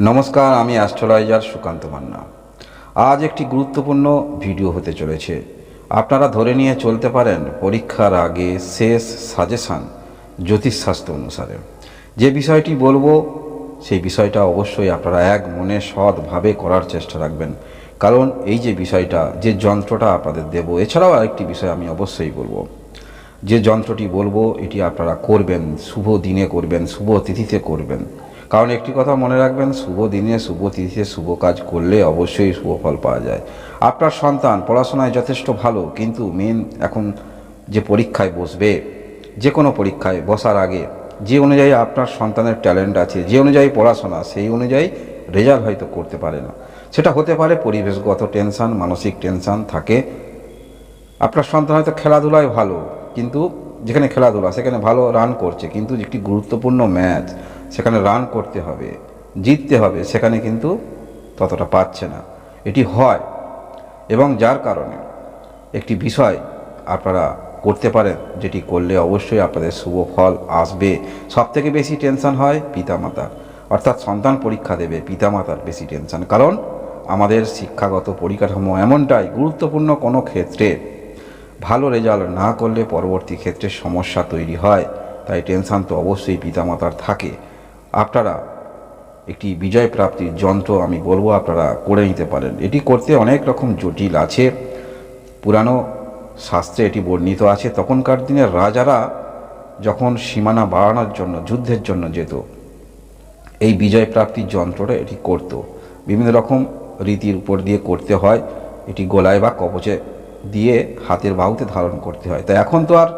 নমস্কার, আমি অ্যাস্ট্রোলজার সুকান্ত মান্না। আজ একটি গুরুত্বপূর্ণ ভিডিও হতে চলেছে। আপনারা ধরে নিয়ে চলতে পারেন পরীক্ষার আগে শেষ সাজেশান জ্যোতিষশাস্ত্র অনুসারে। যে বিষয়টি বলব, সেই বিষয়টা অবশ্যই আপনারা এক মনে সৎভাবে করার চেষ্টা রাখবেন। কারণ এই যে বিষয়টা, যে যন্ত্রটা আপনাদের দেব, এছাড়াও আরেকটি বিষয় আমি অবশ্যই বলব। যে যন্ত্রটি বলব, এটি আপনারা করবেন, শুভ দিনে করবেন, শুভ তিথিতে করবেন। কারণ একটি কথা মনে রাখবেন, শুভ দিনে শুভ তিথিতে শুভ কাজ করলে অবশ্যই শুভ ফল পাওয়া যায়। আপনার সন্তান পড়াশোনায় যথেষ্ট ভালো, কিন্তু মেন এখন যে পরীক্ষায় বসবে, যে কোনো পরীক্ষায় বসার আগে, যে অনুযায়ী আপনার সন্তানের ট্যালেন্ট আছে, যে অনুযায়ী পড়াশোনা, সেই অনুযায়ী রেজাল্ট হয়তো করতে পারে না। সেটা হতে পারে পরিবেশগত টেনশন মানসিক টেনশন থাকে। আপনার সন্তান হয়তো খেলাধুলায় ভালো, কিন্তু যেখানে খেলাধুলা, সেখানে ভালো রান করছে, কিন্তু একটি গুরুত্বপূর্ণ ম্যাচ সেখানে রান করতে হবে, জিততে হবে, সেখানে কিন্তু ততটা পাচ্ছে না। এটি হয় এবং যার কারণে একটি বিষয় আপনারা করতে পারেন, যেটি করলে অবশ্যই আপনাদের শুভ ফল আসবে। সব থেকে বেশি টেনশন হয় পিতামাতার, অর্থাৎ সন্তান পরীক্ষা দেবে পিতামাতার বেশি টেনশন কারণ আমাদের শিক্ষাগত পরিকাঠামো এমনটাই, গুরুত্বপূর্ণ কোনো ক্ষেত্রে ভালো রেজাল্ট না করলে পরবর্তী ক্ষেত্রে সমস্যা তৈরি হয়। তাই টেনশান তো অবশ্যই পিতামাতার থাকে। আপনারা একটি বিজয় প্রাপ্তির যন্ত্র আমি বলব, আপনারা করে নিতে পারেন। এটি করতে অনেক রকম জটিল আছে। পুরানো শাস্ত্রে এটি বর্ণিত আছে। তখনকার দিনের রাজারা যখন সীমানা বাড়ানোর জন্য, যুদ্ধের জন্য যেত, এই বিজয় প্রাপ্তির যন্ত্রটা এটি করত। বিভিন্ন রকম রীতির উপর দিয়ে করতে হয়। এটি গলায় বা কবচে দিয়ে হাতের বাহুতে ধারণ করতে হয়। তাই এখন তো আর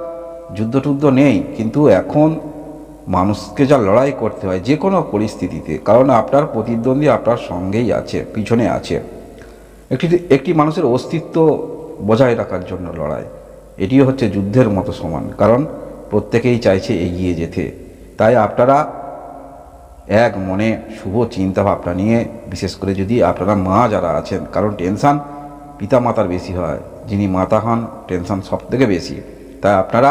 যুদ্ধ টুদ্ধ নেই, কিন্তু এখন মানুষকে যা লড়াই করতে হয়, যে কোনো পরিস্থিতিতে, কারণ আপনার প্রতিদ্বন্দ্বী আপনার সঙ্গেই আছে, পিছনে আছে। একটি একটি মানুষের অস্তিত্ব বজায় রাখার জন্য লড়াই, এটিও হচ্ছে যুদ্ধের মতো সমান, কারণ প্রত্যেকেই চাইছে এগিয়ে যেতে। তাই আপনারা এক মনে শুভ চিন্তা ভাবনা নিয়ে, বিশেষ করে যদি আপনারা মা যারা আছেন, কারণ টেনশান পিতা মাতার বেশি হয়, যিনি মাতা হন, টেনশান সব থেকে বেশি। তাই আপনারা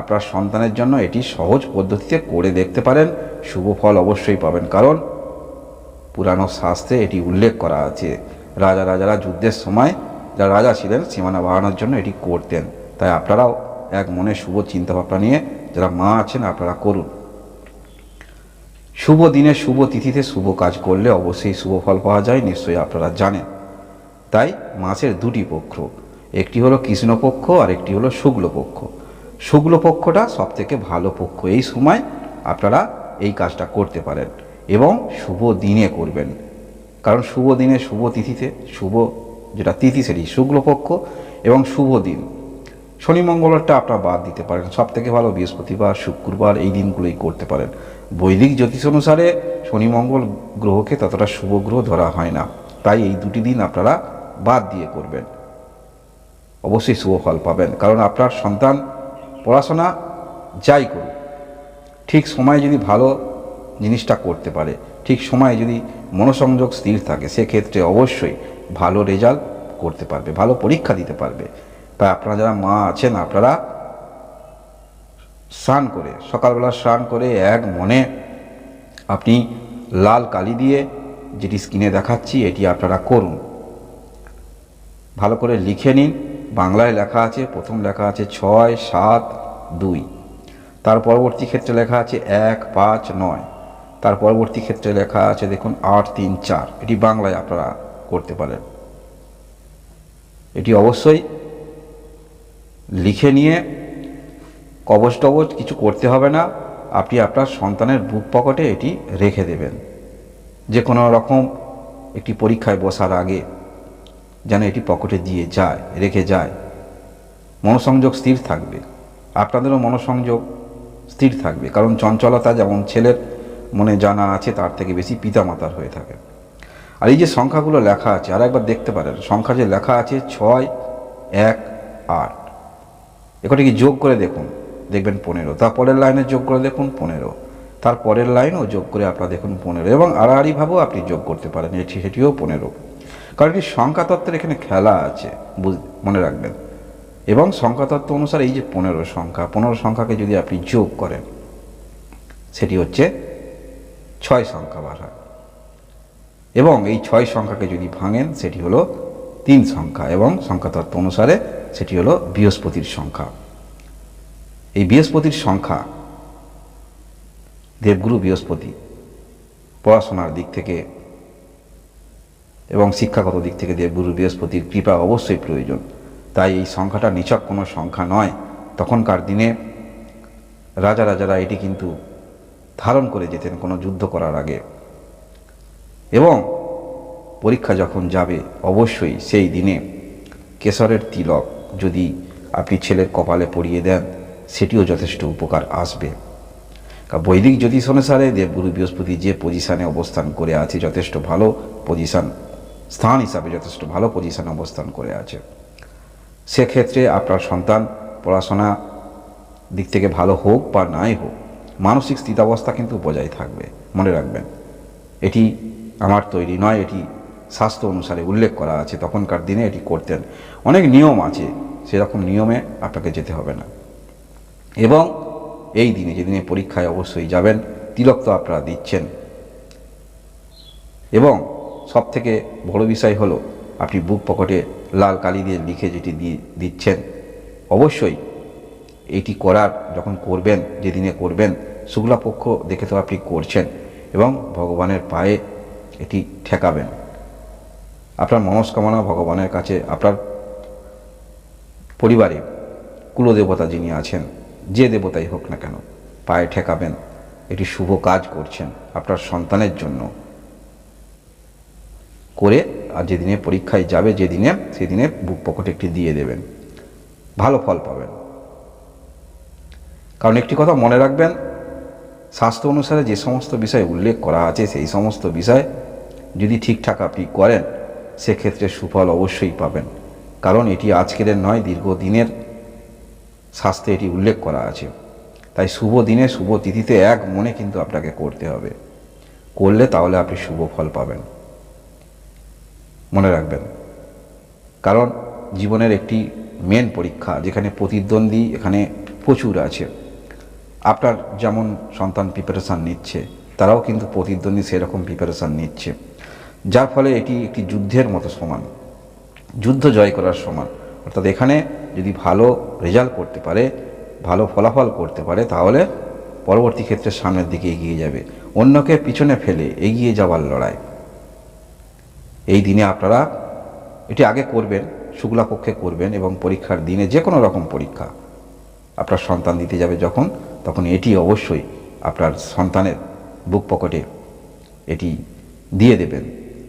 আপনার সন্তানের জন্য এটি সহজ পদ্ধতিতে করে দেখতে পারেন। শুভ ফল অবশ্যই পাবেন, কারণ পুরানো শাস্ত্রে এটি উল্লেখ করা আছে। রাজা রাজারা যুদ্ধের সময় যারা রাজা ছিলেন, সীমানা বাড়ানোর জন্য এটি করতেন। তাই আপনারাও এক মনে শুভ চিন্তাভাবনা নিয়ে যারা মা আছেন, আপনারা করুন। শুভ দিনে শুভ তিথিতে শুভ কাজ করলে অবশ্যই শুভ ফল পাওয়া যায়, নিশ্চয়ই আপনারা জানেন। তাই মাসের দুটি পক্ষ, একটি হলো কৃষ্ণপক্ষ আর একটি হলো শুক্লপক্ষ। শুক্লপক্ষটা সব থেকে ভালো পক্ষ। এই সময় আপনারা এই কাজটা করতে পারেন এবং শুভ দিনে করবেন। কারণ শুভ দিনে শুভ তিথিতে, শুভ যেটা তিথি সেটি শুক্লপক্ষ এবং শুভ দিন। শনি মঙ্গলবারটা আপনারা বাদ দিতে পারেন। সব থেকে ভালো বৃহস্পতিবার, শুক্রবার এই দিনগুলোই করতে পারেন। বৈদিক জ্যোতিষ অনুসারে শনি মঙ্গল গ্রহকে ততটা শুভ গ্রহ ধরা হয় না। তাই এই দুটি দিন আপনারা বাদ দিয়ে করবেন। অবশ্যই শুভ ফল পাবেন। কারণ আপনার সন্তান পড়াশোনা যাই করুক, ঠিক সময়ে যদি ভালো জিনিসটা করতে পারে, ঠিক সময়ে যদি মনোসংযোগ স্থির থাকে, সেক্ষেত্রে অবশ্যই ভালো রেজাল্ট করতে পারবে, ভালো পরীক্ষা দিতে পারবে। তাই আপনারা যারা মা আছেন, আপনারা স্নান করে, সকালবেলা স্নান করে এক মনে আপনি লাল কালি দিয়ে যেটি স্ক্রিনে দেখাচ্ছি, এটি আপনারা করুন। ভালো করে লিখে নিন বাংলায় লেখা আছে, প্রথম লেখা আছে ছয়, সাত, দুই। তার পরবর্তী ক্ষেত্রে লেখা আছে এক, পাঁচ, নয়। তার পরবর্তী ক্ষেত্রে লেখা আছে, দেখুন, আট, তিন, চার। এটি বাংলায় আপনারা করতে পারেন। এটি অবশ্যই লিখে নিয়ে কবচ টবচ কিছু করতে হবে না। আপনি আপনার সন্তানের বুক পকেটে এটি রেখে দেবেন। যে কোনো রকম একটি পরীক্ষায় বসার আগে যেন এটি পকেটে দিয়ে যায়, রেখে যায়। মনোসংযোগ স্থির থাকবে। আপনাদেরও মনোসংযোগ স্থির থাকবে। কারণ চঞ্চলতা যেমন ছেলের মনে জানা আছে, তার থেকে বেশি পিতামাতার হয়ে থাকে। আর এই যে সংখ্যাগুলো লেখা আছে, আর একবার দেখতে পারেন, সংখ্যা যে লেখা আছে, ছয়, এক, আট। এখানে কি যোগ করে দেখুন? দেখবেন পনেরো। তার পরের লাইনে যোগ করে দেখুন পনেরো। তার পরের লাইনও যোগ করে আপনারা দেখুন পনেরো। এবং আড়াআড়িভাবেও আপনি যোগ করতে পারেন। এটি সেটিও পনেরো। কারণ এটি সংখ্যাতত্ত্বের এখানে খেলা আছে, বুঝ, মনে রাখবেন। এবং সংখ্যাতত্ত্ব অনুসারে এই যে পনেরো সংখ্যা, পনেরো সংখ্যাকে যদি আপনি যোগ করেন, সেটি হচ্ছে ছয় সংখ্যা বার হয়। এবং এই ছয় সংখ্যাকে যদি ভাঙেন, সেটি হলো তিন সংখ্যা এবং সংখ্যাতত্ত্ব অনুসারে সেটি হলো বৃহস্পতির সংখ্যা। এই বৃহস্পতির সংখ্যা দেবগুরু বৃহস্পতি পড়াশোনার দিক থেকে এবং শিক্ষাগত দিক থেকে দেবগুরু বৃহস্পতির কৃপা অবশ্যই প্রয়োজন। তাই এই সংখ্যাটা নিচক কোনো সংখ্যা নয়। তখনকার দিনে রাজা রাজারা এটি কিন্তু ধারণ করে যেতেন কোনো যুদ্ধ করার আগে। এবং পরীক্ষা যখন যাবে, অবশ্যই সেই দিনে কেশরের তিলক যদি আপনি ছেলের কপালে পরিয়ে দেন, সেটিও যথেষ্ট উপকার আসবে। বৈদিক জ্যোতিষ অনুসারে দেবগুরু বৃহস্পতি যে পজিশানে অবস্থান করে আছে, যথেষ্ট ভালো পজিশান স্থান হিসাবে যথেষ্ট ভালো পজিশানে অবস্থান করে আছে। সেক্ষেত্রে আপনার সন্তান পড়াশোনা দিক থেকে ভালো হোক বা নাই হোক, মানসিক স্থিতাবস্থা কিন্তু বজায় থাকবে, মনে রাখবেন। এটি আমার তৈরি নয়, এটি স্বাস্থ্য অনুসারে উল্লেখ করা আছে, তখনকার দিনে এটি করতেন। অনেক নিয়ম আছে, সেরকম নিয়মে আপনাকে যেতে হবে না। এবং এই দিনে, যেদিনে পরীক্ষায় অবশ্যই যাবেন, তিলক তো আপনারা দিচ্ছেন। এবং সব থেকে বড় বিষয় হলো, আপনি বুক পকেটে লাল কালি দিয়ে লিখে যেটি দিয়ে দিচ্ছেন, অবশ্যই এটি করার যখন করবেন, যেদিনে করবেন শুক্লা পক্ষ দেখে তো আপনি করছেন এবং ভগবানের পায়ে এটি ঠেকাবেন। আপনার মনস্কামনা ভগবানের কাছে, আপনার পরিবারে কুলদেবতা যিনি আছেন, যে দেবতাই হোক না কেন, পায়ে ঠেকাবেন, এটি শুভ কাজ করছেন আপনার সন্তানের জন্য। করে আর যেদিনে পরীক্ষায় যাবে যেদিনে সেদিনে বুক পকেটে একটি দিয়ে দেবেন। ভালো ফল পাবেন। কারণ একটি কথা মনে রাখবেন, স্বাস্থ্য অনুসারে যে সমস্ত বিষয় উল্লেখ করা আছে সেই সমস্ত বিষয় যদি ঠিকঠাক আপনি করেন, সেক্ষেত্রে সুফল অবশ্যই পাবেন। কারণ এটি আজকের নয়, দীর্ঘদিনের শাস্ত্রে এটি উল্লেখ করা আছে। তাই শুভ দিনে, শুভ তিথিতে এক মনে কিন্তু আপনাকে করতে হবে। করলে তাহলে আপনি শুভ ফল পাবেন। মনে রাখবেন। কারণ জীবনের একটি মেন পরীক্ষা, যেখানে প্রতিদ্বন্দ্বী, এখানে প্রচুর আছে। আপনার যেমন সন্তান প্রিপারেশান নিচ্ছে, তারাও কিন্তু প্রতিদ্বন্দ্বী সেরকম প্রিপারেশান নিচ্ছে। যার ফলে এটি একটি যুদ্ধের মতো সমান, যুদ্ধ জয় করার সমান। অর্থাৎ এখানে যদি ভালো রেজাল্ট করতে পারে, ভালো ফলাফল করতে পারে, তাহলে পরবর্তী ক্ষেত্রে সামনের দিকে এগিয়ে যাবে। অন্যকে পিছনে ফেলে এগিয়ে যাওয়ার লড়াই। এই দিনে আপনারা এটি আগে করবেন শুক্লা পক্ষে করবেন এবং পরীক্ষার দিনে যে কোনো রকম পরীক্ষা আপনার সন্তান দিতে যাবে যখন, তখন এটি অবশ্যই আপনার সন্তানের বুক পকেটে এটি দিয়ে দেবেন,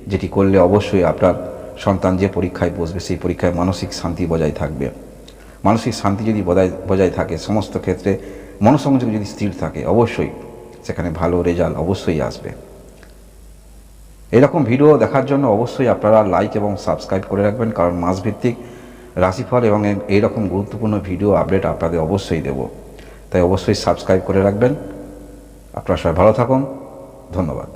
যেটি করলে অবশ্যই আপনার সন্তান যে পরীক্ষায় বসবে সেই পরীক্ষায় মানসিক শান্তি বজায় থাকবে। মানসিক শান্তি যদি বজায় বজায় থাকে, সমস্ত ক্ষেত্রে মনসংযোগ যদি স্থির থাকে, অবশ্যই সেখানে ভালো রেজাল্ট অবশ্যই আসবে। এরকম ভিডিও দেখার জন্য অবশ্যই আপনারা লাইক এবং সাবস্ক্রাইব করে রাখবেন, কারণ মাসভিত্তিক রাশিফল এবং এইরকম গুরুত্বপূর্ণ ভিডিও আপডেট আপনাদের অবশ্যই দেব। তাই অবশ্যই সাবস্ক্রাইব করে রাখবেন। আপনারা সবাই ভালো থাকুন। ধন্যবাদ।